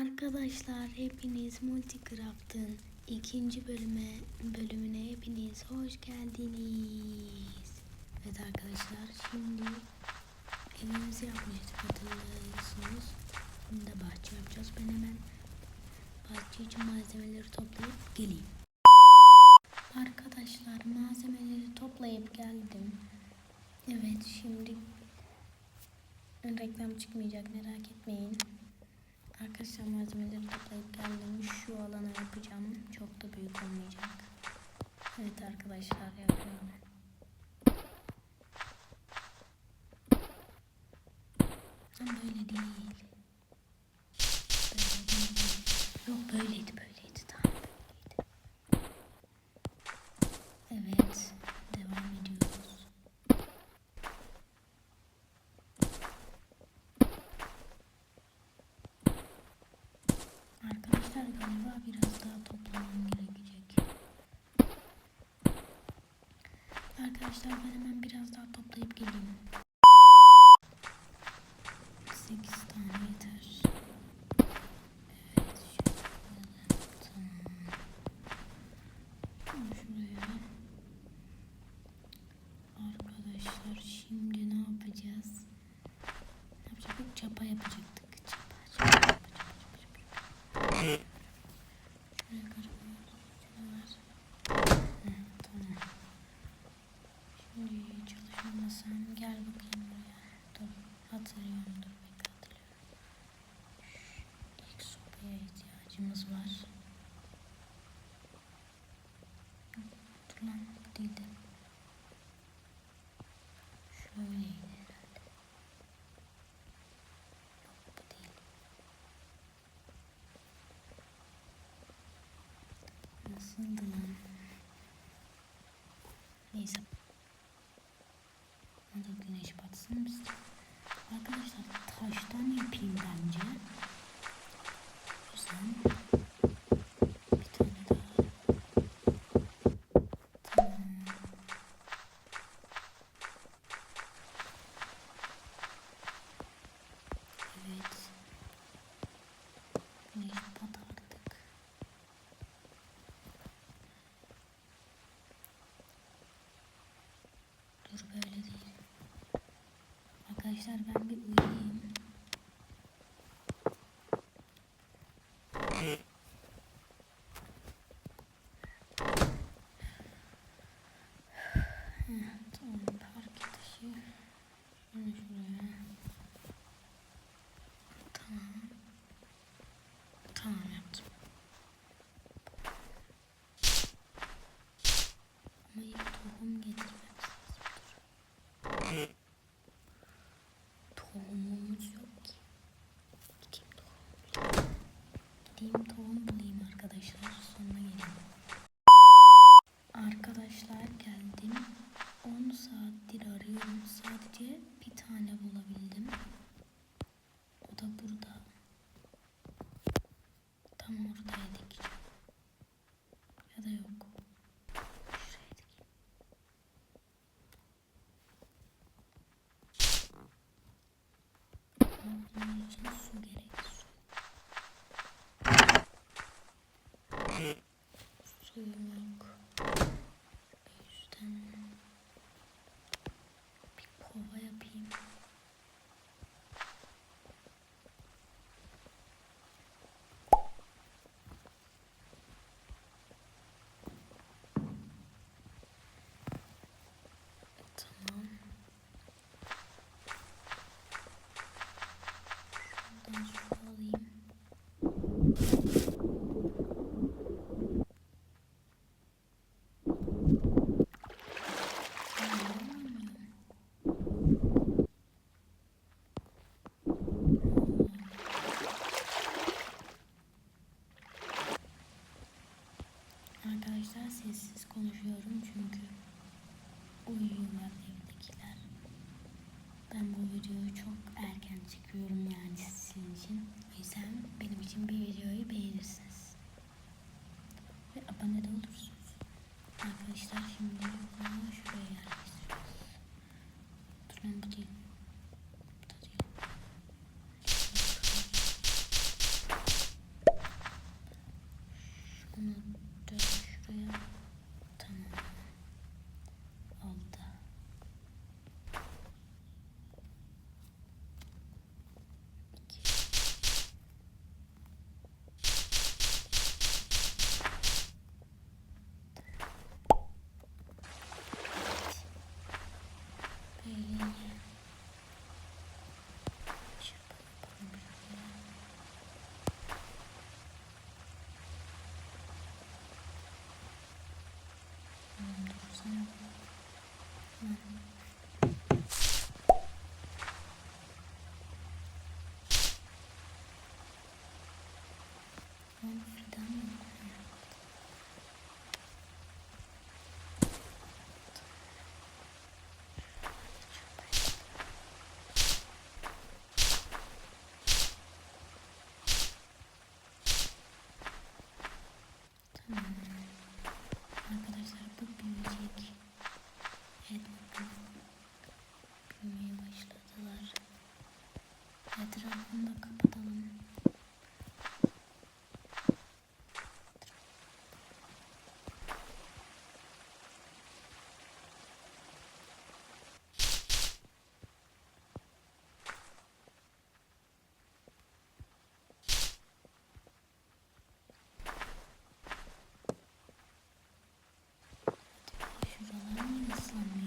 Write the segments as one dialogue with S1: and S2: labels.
S1: Arkadaşlar hepiniz Multicraft'ın ikinci bölüme bölümüne hepiniz hoş geldiniz. Evet arkadaşlar şimdi evimizi yapmıştık hatırlıyorsunuz. Şimdi de bahçe yapacağız. Ben hemen bahçe için malzemeleri toplayıp geleyim. Arkadaşlar malzemeleri toplayıp geldim. Evet şimdi reklam çıkmayacak merak etmeyin. Arkadaşlar malzemeleri toplayıp geldim. Şu alana yapacağım. Çok da büyük olmayacak. Evet arkadaşlar yapıyorum. Ama böyle değil. Böyle değil. Yok böyleydi böyleydi. Tamam böyleydi. Evet. Devam ediyoruz. Arkadaşlar galiba biraz daha toplamam gerekecek. Arkadaşlar ben hemen biraz daha toplayıp geleyim. Hatırlıyorum dur bekle hatırlıyorum. İlk sobaya ihtiyacımız var. Dur lan değildi. Şöyleydi herhalde. Yok bu değil. Nasıldı lan? Neyse. Hadi güneş batsın biz taştan yapayım bence. Güzel. Bir tane daha. Tamam. Evet. Güneş batardık. Dur böyle değil. Arkadaşlar ben bir uyuyayım. Tamam. Tamam. Yaptım. Ama ilk tohum getirmemiz lazım. Dur. Tohumumuz yok ki. Gideyim tohum bulayım. Gideyim tohum bulayım arkadaşlar. Sonra geleyim. Arkadaşlar geldim. 10 saattir arıyorum. Sadece bir tane bulabildim. O da burada. Tam ortaya dikeceğim. Ya da yok. Şuraya dikeyim. Ama bunun için su gerek. Su. Suyum aluminum. Sure. one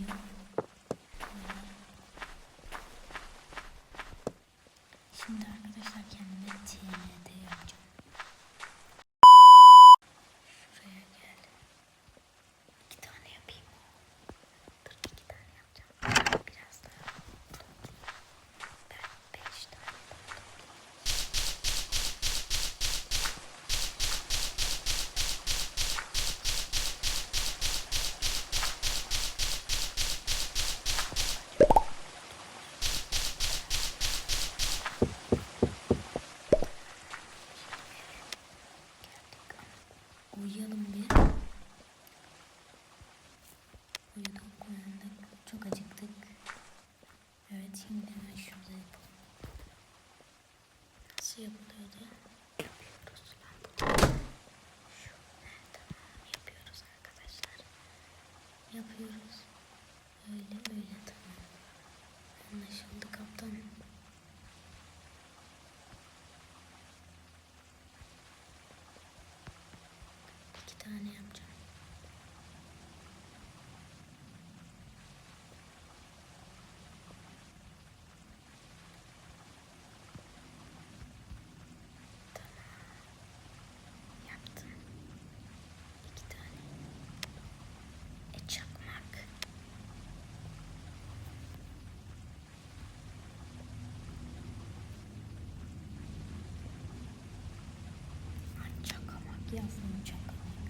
S1: yazdım çakamak.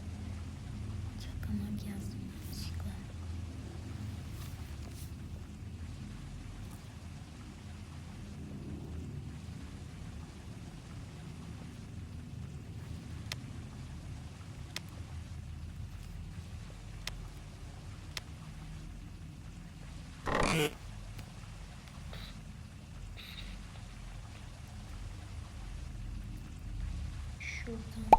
S1: Çakamak yazdım yanlışlıkla. Şuradan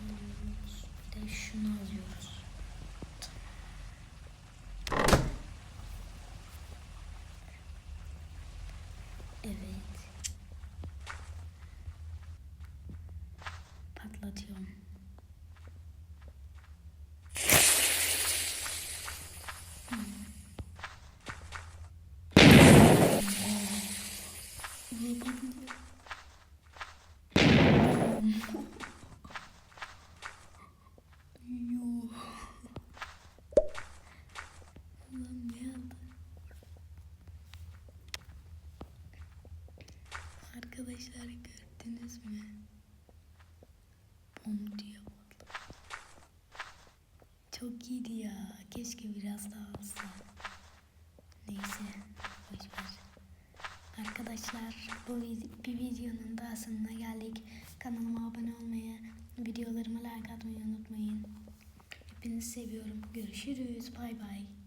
S1: Arkadaşlar gördünüz mü? Bom diye vurdu. Çok iyiydi ya. Keşke biraz daha olsa. Neyse. Boşver. Arkadaşlar bu bir videonun daha sonuna geldik. Kanalıma abone olmayı, videolarıma like atmayı unutmayın. Hepinizi seviyorum. Görüşürüz. Bay bay.